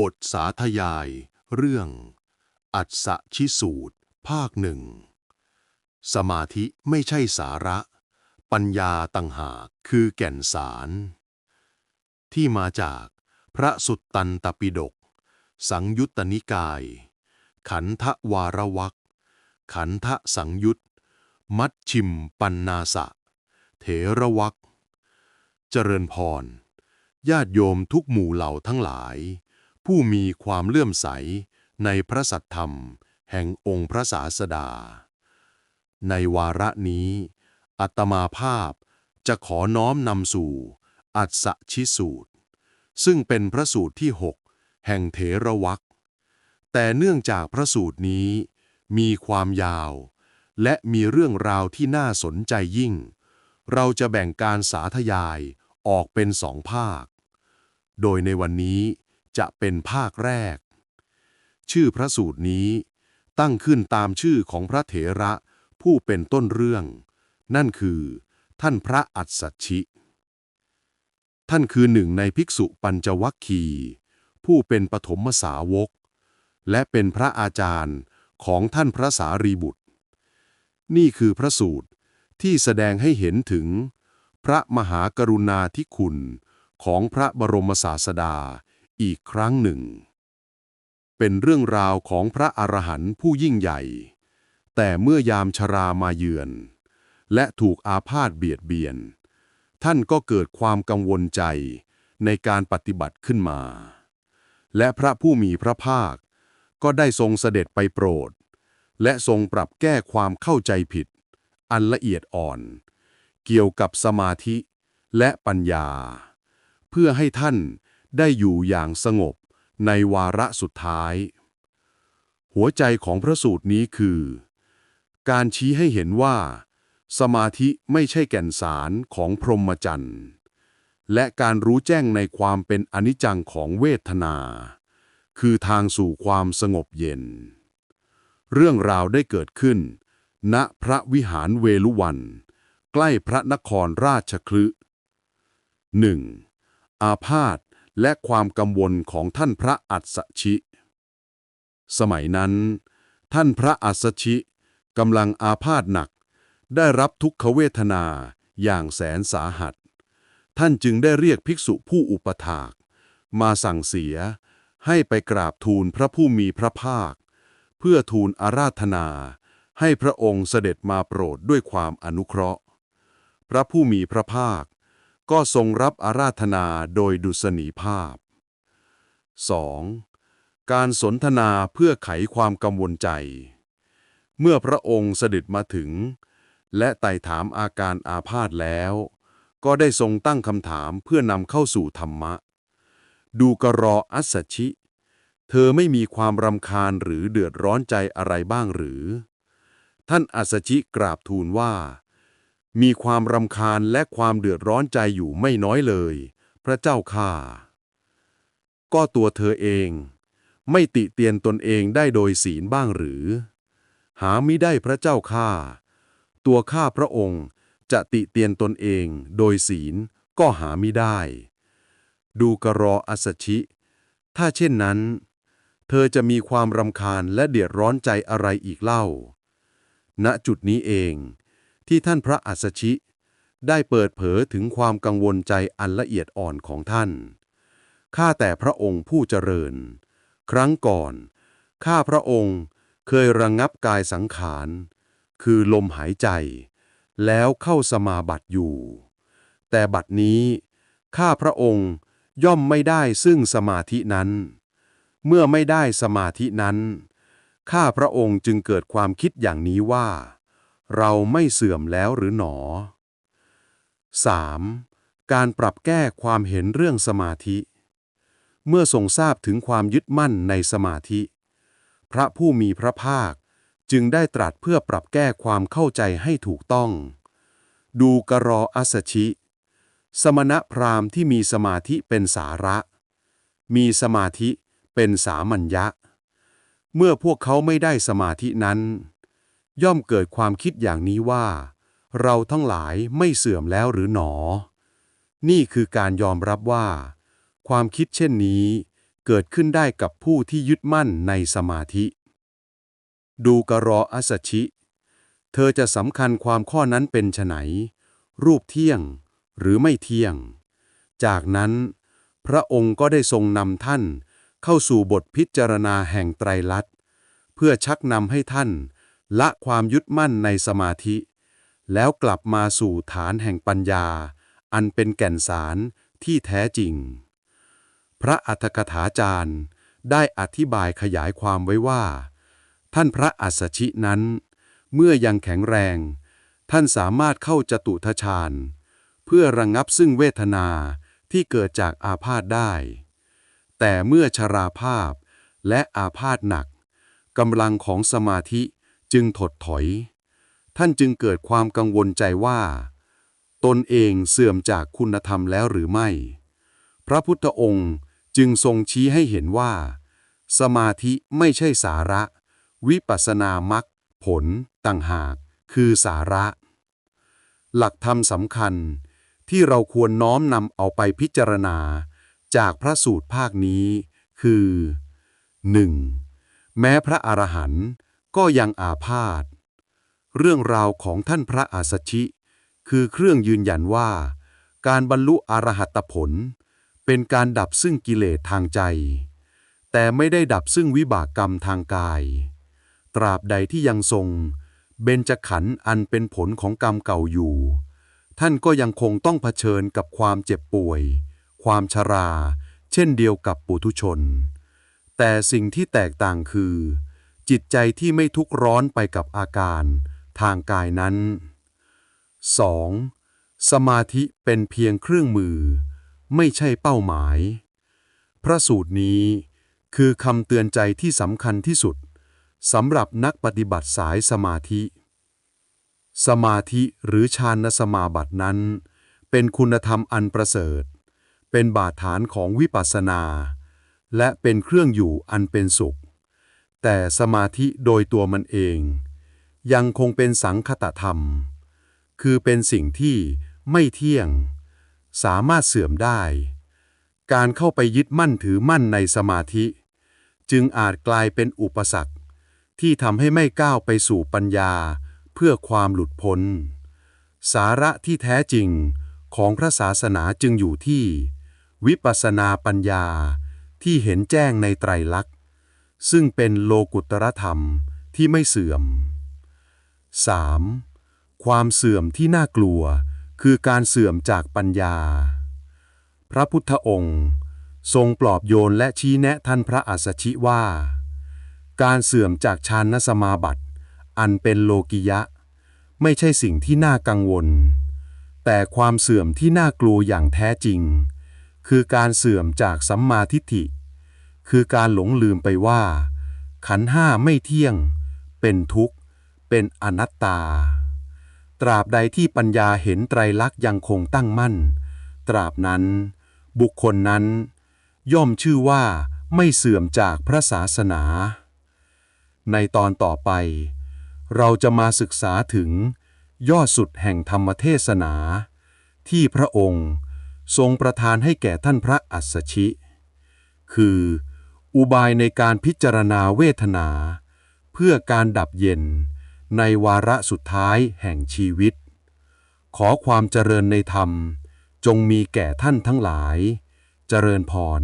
บทสาธยาย เรื่อง อัศชิสูตร ภาคหนึ่ง สมาธิไม่ใช่สาระ ปัญญาต่างหากคือแก่นสาร ที่มาจากพระสุตตันตปิฎกสังยุตตนิกาย ขันธวารวักขันธสังยุตมัชชิมปันนาสะ เถระวักเจริญพรญาติโยมทุกหมู่เหล่าทั้งหลาย ผู้มีความเลื่อมใสในพระสัทธรรม แห่งองค์พระศาสดา ในวาระนี้ อัตมาภาพจะขอน้อมนำสู่ อัศชิสูตร ซึ่งเป็นพระสูตรที่หกแห่งเถรวักแต่เนื่องจากพระสูตรนี้ มีความยาว และมีเรื่องราวที่น่าสนใจยิ่ง เราจะแบ่งการสาธยายออกเป็นสองภาค โดยในวันนี้ จะเป็นภาคแรก ชื่อพระสูตรนี้ ตั้งขึ้นตามชื่อของพระเถระผู้เป็นต้นเรื่อง นั่นคือ ท่านพระอัสสชิ ท่านคือหนึ่งในภิกษุปัญจวัคคี ผู้เป็นปฐมสาวก และเป็นพระอาจารย์ของท่านพระสารีบุตร นี่คือพระสูตรที่แสดงให้เห็นถึง พระมหากรุณาธิคุณของพระบรมศาสดา อีกครั้งหนึ่ง เป็นเรื่องราวของพระอรหันต์ผู้ยิ่งใหญ่ แต่เมื่อยามชรามาเยือน และถูกอาพาธเบียดเบียน ท่านก็เกิดความกังวลใจในการปฏิบัติขึ้นมา และพระผู้มีพระภาค ก็ได้ทรงเสด็จไปโปรด และทรงปรับแก้ความเข้าใจผิด อันละเอียดอ่อน เกี่ยวกับสมาธิและปัญญา เพื่อให้ท่าน ได้อยู่อย่างสงบในวาระสุดท้าย หัวใจของพระสูตรนี้คือ การชี้ให้เห็นว่า สมาธิไม่ใช่แก่นสารของพรหมจรรย์และการรู้แจ้งในความเป็นอนิจจังของเวทนา คือทางสู่ความสงบเย็น เรื่องราวได้เกิดขึ้น ณพระวิหารเวลุวัน ใกล้พระนครราชคลึหนึ่งอาพาธ และความกังวลของท่านพระอัสชิ สมัยนั้น ท่านพระอัสสชิกำลังอาพาธหนัก ได้รับทุกขเวทนาอย่างแสนสาหัส ท่านจึงได้เรียกภิกษุผู้อุปถาก มาสั่งเสียให้ไปกราบทูลพระผู้มีพระภาค เพื่อทูลอาราธนา ให้พระองค์เสด็จมาโปรดด้วยความอนุเคราะห์ พระผู้มีพระภาค ก็ทรงรับอาราธนาโดยดุษณีภาพ 2. การสนทนาเพื่อไขความกังวลใจ เมื่อพระองค์เสด็จมาถึง และไต่ถามอาการอาพาธแล้ว ก็ได้ทรงตั้งคำถามเพื่อนำเข้าสู่ธรรมะ ดูกรออัสชิ เธอไม่มีความรำคาญหรือเดือดร้อนใจอะไรบ้างหรือ ท่านอัสชิกราบทูลว่า มีความรำคาญและความเดือดร้อนใจอยู่ไม่น้อยเลย พระเจ้าข้าก็ตัวเธอเอง ไม่ติเตียนตนเองได้โดยศีลบ้างหรือ หาไมิได้พระเจ้าข้าตัวข้าพระองค์จะติเตียนตนเองโดยศีลก็หาไมิได้ ดูกรออัสชิ ถ้าเช่นนั้น เธอจะมีความรำคาญและเดือดร้อนใจอะไรอีกเล่า ณจุดนี้เอง ที่ท่านพระอัสชิ ได้เปิดเผยถึงความกังวลใจอันละเอียดอ่อนของท่าน ข้าแต่พระองค์ผู้เจริญ ครั้งก่อน ข้าพระองค์เคยระงงับกายสังขาร คือลมหายใจ แล้วเข้าสมาบัติอยู่ แต่บัดนี้ ข้าพระองค์ย่อมไม่ได้ซึ่งสมาธินั้น เมื่อไม่ได้สมาธินั้น ข้าพระองค์จึงเกิดความคิดอย่างนี้ว่า เราไม่เสื่อมแล้วหรือหนอ 3. การปรับแก้ความเห็นเรื่องสมาธิ เมื่อทรงทราบถึงความยึดมั่นในสมาธิ พระผู้มีพระภาคจึงได้ตรัสเพื่อปรับแก้ความเข้าใจให้ถูกต้อง ดูกรออัสชิ สมณพราหมณ์ที่มีสมาธิเป็นสาระ มีสมาธิเป็นสามัญญะ เมื่อพวกเขาไม่ได้สมาธินั้น ย่อมเกิดความคิดอย่างนี้ว่า เราทั้งหลายไม่เสื่อมแล้วหรือหนอ นี่คือการยอมรับว่า ความคิดเช่นนี้เกิดขึ้นได้กับผู้ที่ยึดมั่นในสมาธิ ดูกระรออัสชิ เธอจะสำคัญความข้อนั้นเป็นไฉนรูปเที่ยงหรือไม่เที่ยง จากนั้น พระองค์ก็ได้ทรงนำท่านเข้าสู่บทพิจารณาแห่งไตรลักษณ์เพื่อชักนำให้ท่าน ละความยึดมั่นในสมาธิ แล้วกลับมาสู่ฐานแห่งปัญญา อันเป็นแก่นสารที่แท้จริง พระอัฏฐกถาจารย์ ได้อธิบายขยายความไว้ว่า ท่านพระอัสสชินั้น เมื่อยังแข็งแรง ท่านสามารถเข้าจตุทชาญ เพื่อระงงับซึ่งเวทนาที่เกิดจากอาพาธได้ แต่เมื่อชราภาพและอาพาธหนักกำลังของสมาธิ จึงถดถอย ท่านจึงเกิดความกังวลใจว่า ตนเองเสื่อมจากคุณธรรมแล้วหรือไม่ พระพุทธองค์จึงทรงชี้ให้เห็นว่า สมาธิไม่ใช่สาระ วิปัสสนามักผลต่างหาก คือสาระ หลักธรรมสำคัญที่เราควรน้อมนำเอาไปพิจารณา จากพระสูตรภาคนี้ คือ 1. แม้พระอรหันต์ ก็ยังอาพาธ เรื่องราวของท่านพระอาสชิ คือเครื่องยืนยันว่า การบรรลุอรหัตผล เป็นการดับซึ่งกิเลสทางใจ แต่ไม่ได้ดับซึ่งวิบากกรรมทางกาย ตราบใดที่ยังทรง เบญจขันธ์อันเป็นผลของกรรมเก่าอยู่ ท่านก็ยังคงต้องเผชิญกับความเจ็บป่วย ความชรา เช่นเดียวกับปุถุชน แต่สิ่งที่แตกต่างคือ จิตใจที่ไม่ทุกข์ร้อนไปกับอาการ ทางกายนั้น 2. สมาธิเป็นเพียงเครื่องมือ ไม่ใช่เป้าหมาย พระสูตรนี้คือคำเตือนใจที่สำคัญที่สุดสำหรับนักปฏิบัติสายสมาธิ สมาธิหรือฌานสมาบัตินั้น เป็นคุณธรรมอันประเสริฐ เป็นบาดฐานของวิปัสสนา และเป็นเครื่องอยู่อันเป็นสุข แต่สมาธิโดยตัวมันเอง ยังคงเป็นสังคตธรรม คือเป็นสิ่งที่ไม่เที่ยง สามารถเสื่อมได้ การเข้าไปยึดมั่นถือมั่นในสมาธิ จึงอาจกลายเป็นอุปสรรค ที่ทำให้ไม่ก้าวไปสู่ปัญญาเพื่อความหลุดพ้น สาระที่แท้จริงของพระศาสนาจึงอยู่ที่ วิปัสสนาปัญญาที่เห็นแจ้งในไตรลักษณ์ ซึ่งเป็นโลกุตรธรรมที่ไม่เสื่อม 3. ความเสื่อมที่น่ากลัว คือการเสื่อมจากปัญญา พระพุทธองค์ ทรงปลอบโยนและชี้แนะท่านพระอัสสชิว่า การเสื่อมจากฌานสมาบัติ อันเป็นโลกิยะ ไม่ใช่สิ่งที่น่ากังวล แต่ความเสื่อมที่น่ากลัวอย่างแท้จริง คือการเสื่อมจากสัมมาทิฏฐิ คือการหลงลืมไปว่า ขันห้าไม่เที่ยง เป็นทุกข์ เป็นอนัตตา ตราบใดที่ปัญญาเห็นไตรลักษณ์ยังคงตั้งมั่น ตราบนั้น บุคคลนั้น ย่อมชื่อว่าไม่เสื่อมจากพระศาสนา ในตอนต่อไป เราจะมาศึกษาถึงยอดสุดแห่งธรรมเทศนา ที่พระองค์ทรงประทานให้แก่ท่านพระอัสสชิ คือ อุบายในการพิจารณาเวทนา เพื่อการดับเย็น ในวาระสุดท้ายแห่งชีวิต ขอความเจริญในธรรม จงมีแก่ท่านทั้งหลาย เจริญพร